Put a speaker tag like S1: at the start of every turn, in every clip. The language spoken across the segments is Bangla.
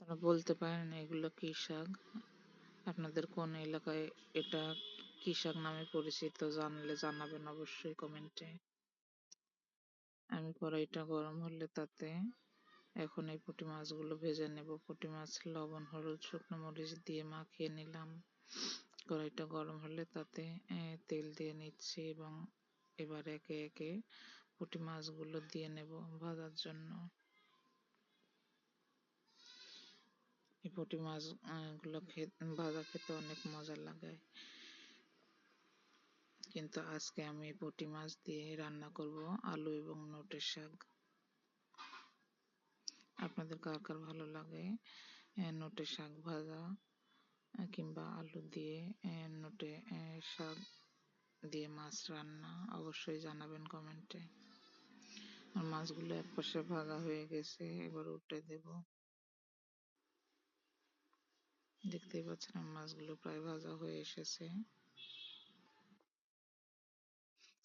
S1: আপনারা বলতে পারেন এগুলো কি শাক? আপনাদের কোন এলাকায় এটা কি শাক নামে পরিচিত জানলে জানাবেন অবশ্যই কমেন্টে। আমি কড়াইটা গরম হলে তাতে এখন এই পুঁটি মাছগুলো ভেজে নেব। পুঁটি মাছ, লবণ, হলুদ, শুকনো মরিচ দিয়ে মাখিয়ে নিলাম। কড়াইটা গরম হলে তাতে তেল দিয়ে নিচ্ছি এবং এবার একে একে পুঁটি মাছগুলো দিয়ে নেব ভাজার জন্য। পুঁটি মাছগুলো ভাজা খেতে অনেক মজা লাগে। কিন্তু আজকে আমি পুঁটি মাছ দিয়ে রান্না করব আলু এবং নোটের শাক। আপনাদের কার কার ভালো লাগে নোটে শাক ভাজা কিংবা আলু দিয়ে নোটে শাক দিয়ে মাছ রান্না, অবশ্যই জানাবেন কমেন্টে। আর মাছগুলো এক পাশে ভাজা হয়ে গেছে, এবার উঠে দেব। দেখতেই পাচ্ছেন মাছগুলো প্রায় ভাজা হয়ে এসেছে।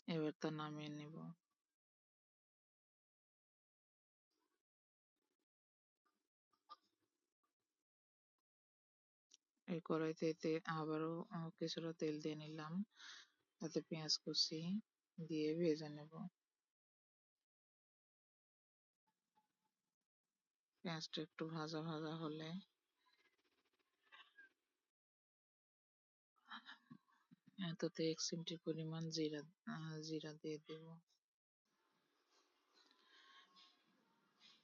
S1: এবার তা নামিয়ে নেব। এই কড়াইতে তেল আবারও কিছুটা তেল দিয়ে নিলাম। তাতে পেঁয়াজ কুচি দিয়ে ভেজে নেব। পেঁয়াজটা একটু ভাজা ভাজা হলে তাতে এক চিমটি পরিমাণ জিরা জিরা দিয়ে দেব।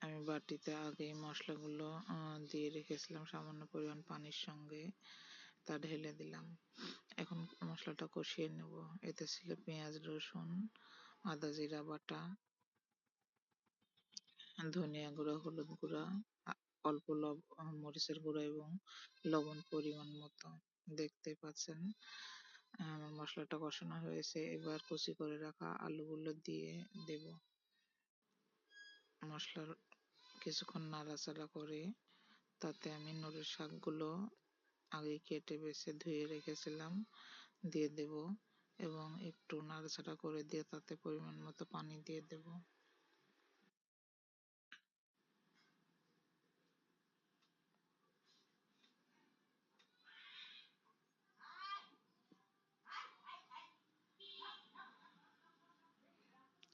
S1: আমি বাটিতে আগে মশলাগুলো দিয়ে রেখেছিলাম সামান্য পরিমাণ পানির সঙ্গে। তা ঢেলে দিলাম। এখন মশলাটা কষিয়ে নেব। এতে ছিল পেঁয়াজ, রসুন, আদা জিরা, বাটা, ধনিয়া গুঁড়া, হলুদ গুঁড়া অল্প মরিচের গুঁড়া এবং লবণ পরিমাণ মতো। দেখতে পাচ্ছেন? মশলাটা কষানো হয়েছে। এবার কুচি করে রাখা আলুগুলো দিয়ে দেব। মশলার কিছুক্ষণ নাড়াচাড়া করে তাতে আমি নড়ের শাকগুলো আগে কেটে বেছে ধুয়ে রেখেছিলাম, দিয়ে দেব এবং একটু নাড়াচাড়া করে দিয়ে তাতে পরিমাণ মতো পানি দিয়ে দেব।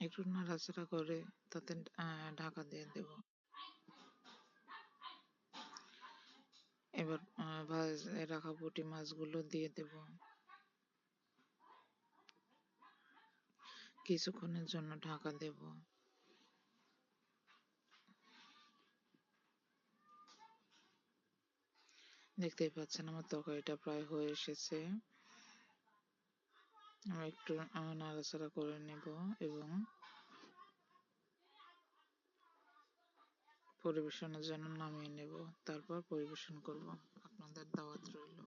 S1: একটু নাড়াচাড়া করে তাতে ঢাকা দিয়ে দেব। এবার ভাজে রাখা পুঁটি মাছগুলো দিয়ে দেব। কিছুক্ষণের জন্য ঢাকা দেব। দেখতেই পাচ্ছেন আমার তরকারিটা প্রায় হয়ে এসেছে। আমি একটু নাড়াচাড়া করে নেব এবং পরিবেশনের জন্য নামিয়ে নেব। তারপর পরিবেশন করব। আপনাদের দাওয়াত রইল।